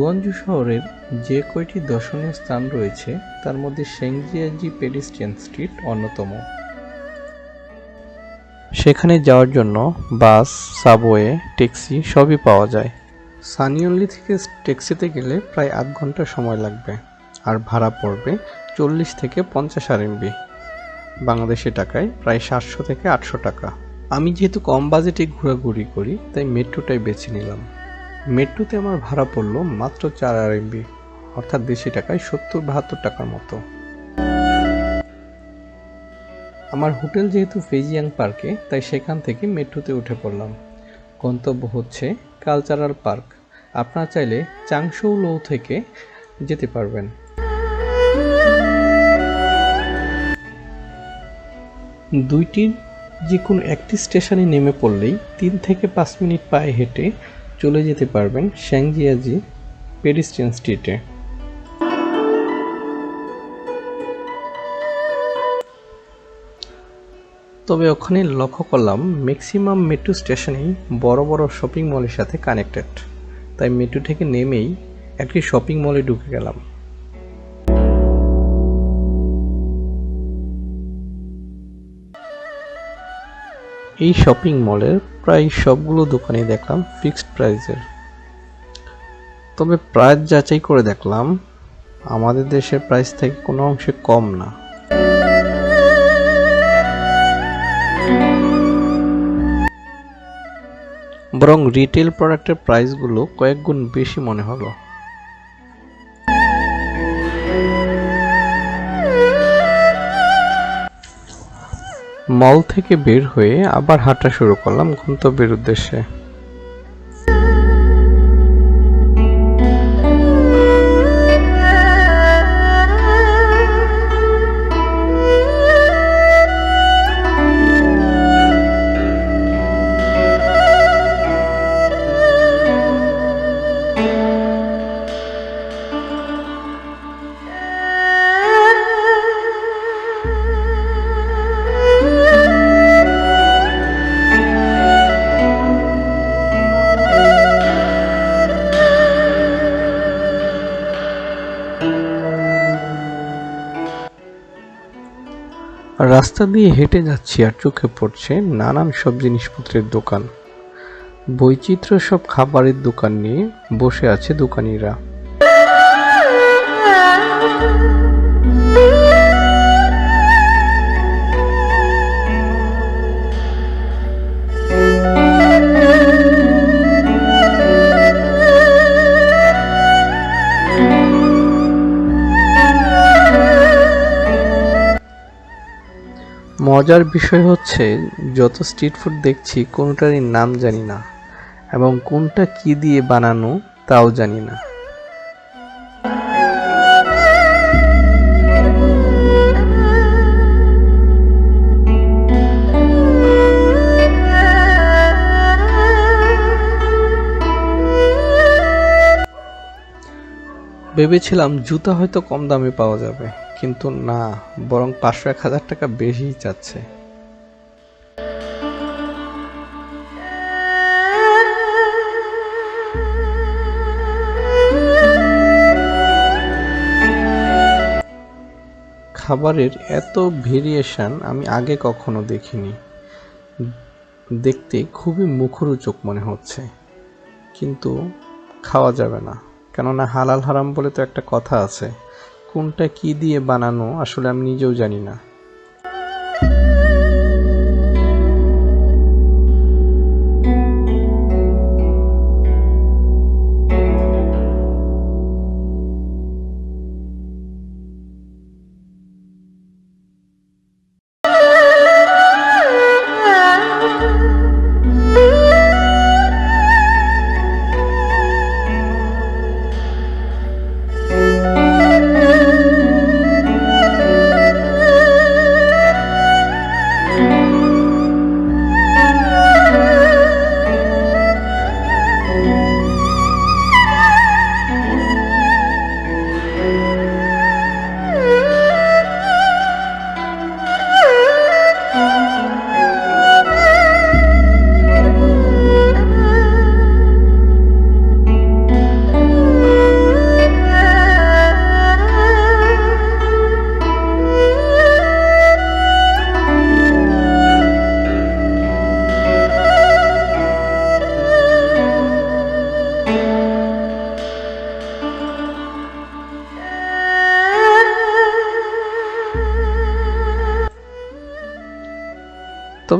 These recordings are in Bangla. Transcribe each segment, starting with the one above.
গুয়াঞ্জু শহরের যে কয়টি দর্শনীয় স্থান রয়েছে, তার মধ্যে সেংজিয়াজি পেডিস্ট্রিয়ান স্ট্রিট অন্যতম। সেখানে যাওয়ার জন্য বাস, সাবওয়ে, ট্যাক্সি সবই পাওয়া যায়। সানিয়নলি থেকে ট্যাক্সিতে গেলে প্রায় আধ ঘণ্টা সময় লাগবে, আর ভাড়া পড়বে চল্লিশ থেকে পঞ্চাশ আরএমবি। বাংলাদেশি টাকায় প্রায় সাতশো থেকে আটশো টাকা। আমি যেহেতু কম বাজেটে ঘোরাঘুরি করি, তাই মেট্রোটাই বেছে নিলাম। মেট্রোতে আমার ভাড়া পড়ল মাত্র চার আরএমবি, অর্থাৎ দেশি টাকায় সত্তর বাহাত্তর টাকার মতো। আমার হোটেল যেহেতু ফেজিয়াং পার্কে, তাই সেখান থেকে মেট্রোতে উঠে পড়লাম। গন্তব্য হচ্ছে কালচারাল পার্ক। আপনারা চাইলে চাংশৌ লো থেকে যেতে পারবেন। দুইটির যে কোনো একটি স্টেশনে নেমে পড়লেই তিন থেকে পাঁচ মিনিট পায়ে হেঁটে চলে যেতে পারবেন শ্যাংজিয়াজি পেডিস্ট্রিয়ান স্ট্রিটে। তবে ওখানে লক্ষ্য করলাম ম্যাক্সিমাম মেট্রো স্টেশনেই বড় বড় শপিং মলের সাথে কানেক্টেড তাই মেট্রো থেকে নেমেই একটি শপিং মলে ঢুকে গেলাম। এই শপিং মলের প্রায় সবগুলো দোকানে দেখলাম ফিক্সড প্রাইসের তবে প্রাইস যাচাই করে দেখলাম, আমাদের দেশের প্রাইস থেকে কোনো অংশে কম না। বরং রিটেল প্রোডাক্টের প্রাইসগুলো কয়েক গুণ বেশি মনে হলো। মল থেকে বের হয়ে আবার হাঁটা শুরু করলাম গন্তব্যের উদ্দেশ্যে। রাস্তা দিয়ে হেঁটে যাচ্ছি আর চোখে পড়ছে নানান সব জিনিসপত্রের দোকান। বৈচিত্র্য সব খাবারের দোকান নিয়ে বসে আছে দোকানিরা। মজার বিষয় হচ্ছে, যত স্ট্রিট ফুড দেখছি, কোনোটারই নাম জানি না। এবং কোনটা কি দিয়ে বানানো, তাও জানি না। ভেবেছিলাম জুতা হয়তো কম দামে পাওয়া যাবে। কিন্তু না, বরং পাঁচশো এক হাজার টাকা বেশিই চাচ্ছে। খাবারের এত ভেরিয়েশন আমি আগে কখনো দেখিনি। দেখতে খুবই মুখরোচক মনে হচ্ছে। কিন্তু খাওয়া যাবে না, কেননা হালাল হারাম বলে তো একটা কথা আছে। কোনটা কি দিয়ে বানানো আসলে আমি নিজেও জানি না।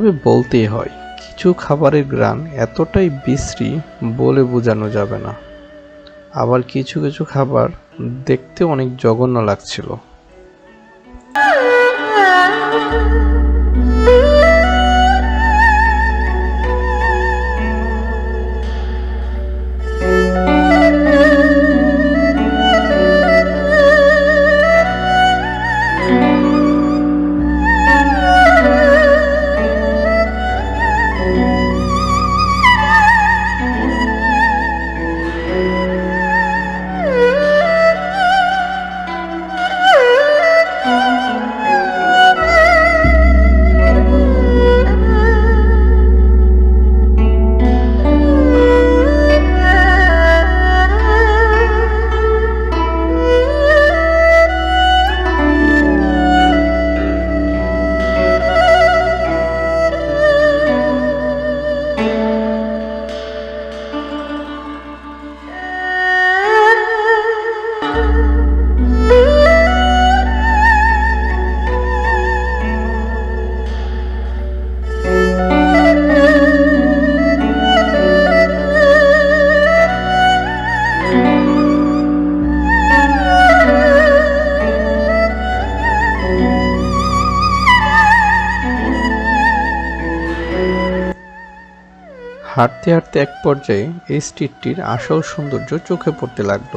তবে বলতেই হয়, কিছু খাবারের গ্রান এতটাই বিশ্রী বলে বোঝানো যাবে না। আবার কিছু কিছু খাবার দেখতে অনেক জঘন্য লাগছিল। হাঁটতে হাঁটতে এক পর্যায়ে এই স্ট্রিটটির আসল সৌন্দর্য চোখে পড়তে লাগল।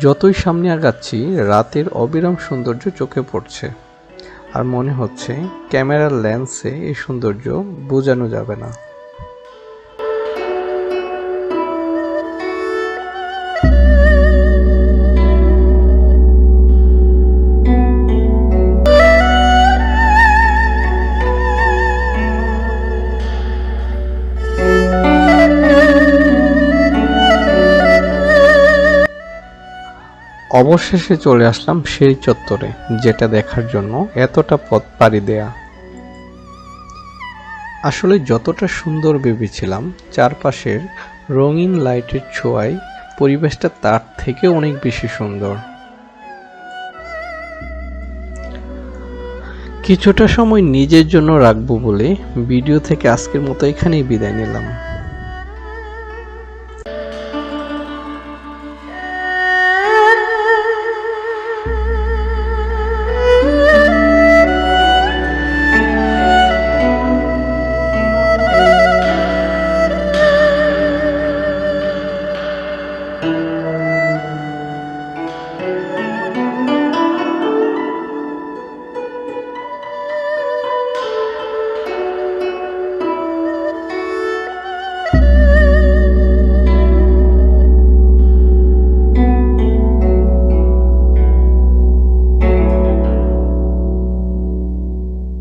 যতই সামনে আগাচ্ছি, রাতের অবিরাম সৌন্দর্য চোখে পড়ছে। আর মনে হচ্ছে, ক্যামেরার লেন্সে এই সৌন্দর্য বোঝানো যাবে না। অবশেষে চলে আসলাম সেই চত্বরে, যেটা দেখার জন্য এতটা পথ পাড়ি দেয়া। আসলে যতটা সুন্দর ভেবেছিলাম, চারপাশের রঙিন লাইটের ছোঁয়ায় পরিবেশটা তার থেকে অনেক বেশি সুন্দর। কিছুটা সময় নিজের জন্য রাখব বলে ভিডিও থেকে আজকের মতো এখানেই বিদায় নিলাম।